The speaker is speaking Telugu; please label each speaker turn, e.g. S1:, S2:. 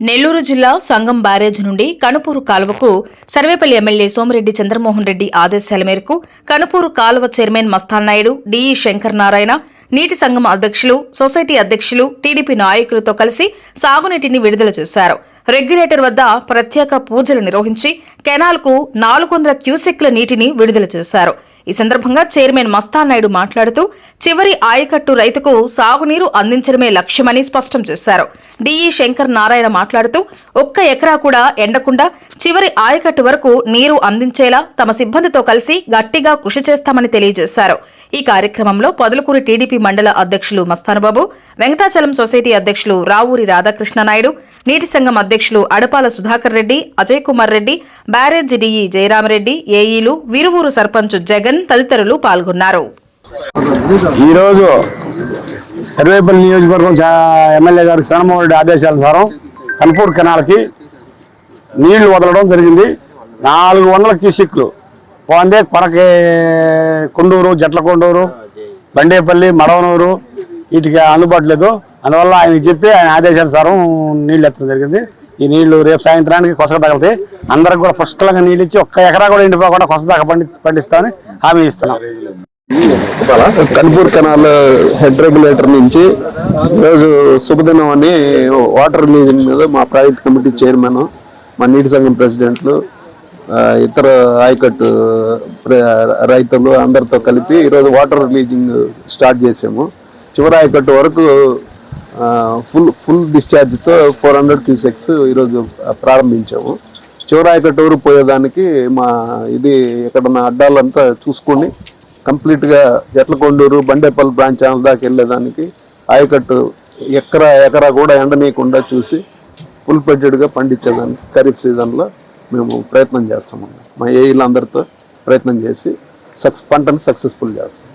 S1: నెల్లూరు జిల్లా సంగం బ్యారేజ్ నుండి కనుపూరు కాలువకు సర్వేపల్లి ఎమ్మెల్యే సోమిరెడ్డి చంద్రమోహన్ రెడ్డి ఆదేశాల మేరకు కనుపూరు కాలువ చైర్మన్ మస్తాన్ నాయుడు డిఈ శంకర్ నారాయణ నీటి సంఘం అధ్యక్షులు సొసైటీ అధ్యక్షులు టీడీపీ నాయకులతో కలిసి సాగునీటిని విడుదల చేశారు. రెగ్యులేటర్ వద్ద ప్రత్యేక పూజలు నిర్వహించి కెనాల్కు నాలుగు వందల క్యూసెక్ల నీటిని విడుదల చేశారు. ఈ సందర్భంగా చైర్మన్ మస్తానాయుడు మాట్లాడుతూ చివరి ఆయకట్టు రైతుకు సాగునీరు అందించడమే లక్ష్యమని స్పష్టం చేశారు. డిఈ శంకర్ నారాయణ మాట్లాడుతూ ఒక్క ఎకరా కూడా ఎండకుండా చివరి ఆయకట్టు వరకు నీరు అందించేలా తమ సిబ్బందితో కలిసి గట్టిగా కృషి చేస్తామని తెలియజేశారు. ఈ కార్యక్రమంలో పొదలకూరు టీడీపీ మండల అధ్యక్షులు మస్తానబాబు వెంకటాచలం సొసైటీ అధ్యక్షులు రావూరి రాధాకృష్ణ నాయుడు నీటి సంఘం అధ్యక్షులు అడపాల సుధాకర్ రెడ్డి అజయ్ కుమార్ రెడ్డి బ్యారేజ్ డిఈ జయరామరెడ్డి ఏఈలు వీరువూరు సర్పంచ్ జగన్ తదితరులు పాల్గొన్నారు.
S2: ఈరోజు సర్వేపల్లి నియోజకవర్గం చా- ఎమ్మెల్యే గారు చంద్రమోహన్ రెడ్డి ఆదేశాల ప్రకారం కన్పూర్ కెనాల్కి నీళ్ళు వదలడం జరిగింది. నాలుగు వందల క్యూసిక్లు పోందే కొరకే కొండూరు జట్ల కొండూరు బండేపల్లి మడవనూరు వీటికి అందుబాటు లేదు. అందువల్ల ఆయన చెప్పి ఆయన ఆదేశానుసారం నీళ్ళు ఎత్తడం జరిగింది. ఈ నీళ్ళు రేపు సాయంత్రానికి కొసక తగలుతాయి అందరికి కూడా పుష్కలంగా నీళ్ళు ఇచ్చి ఒక్క ఎకరా కూడా ఎండిపోకుండా కొస దాకా పండి పండిస్తామని హామీ ఇస్తున్నాం.
S3: కన్పూర్ కెనాల్ హెడ్ రెగ్యులేటర్ నుంచి ఈరోజు శుభదినం అని వాటర్ రిలీజింగ్ మీద మా ప్రైవేట్ కమిటీ చైర్మన్ మా నీటి సంఘం ప్రెసిడెంట్లు ఇతర ఆయకట్టు ప్ర- రైతులు అందరితో కలిపి ఈరోజు వాటర్ రిలీజింగ్ స్టార్ట్ చేసాము. చివరి ఆయకట్టు వరకు ఫుల్ ఫుల్ డిశ్చార్జ్తో ఫోర్ హండ్రెడ్ క్యూసెక్స్ ఈరోజు ప్రారంభించాము. చివరి ఆయకట్టు పోయేదానికి మా ఇది ఎక్కడన్నా అడ్డాలంతా చూసుకొని కంప్లీట్గా జట్లకొండూరు బండేపల్లి బ్రాంచ్ ఛానల్ దాకా వెళ్ళేదానికి ఆయకట్టు ఎకరా ఎకరా కూడా ఎండనీయకుండా చూసి ఫుల్ బడ్జెట్గా పండించేదానికి ఖరీఫ్ సీజన్లో మేము ప్రయత్నం చేస్తాము మా ఏఈలందరితో ప్రయత్నం చేసి సక్స్ పంటను సక్సెస్ఫుల్ చేస్తాం.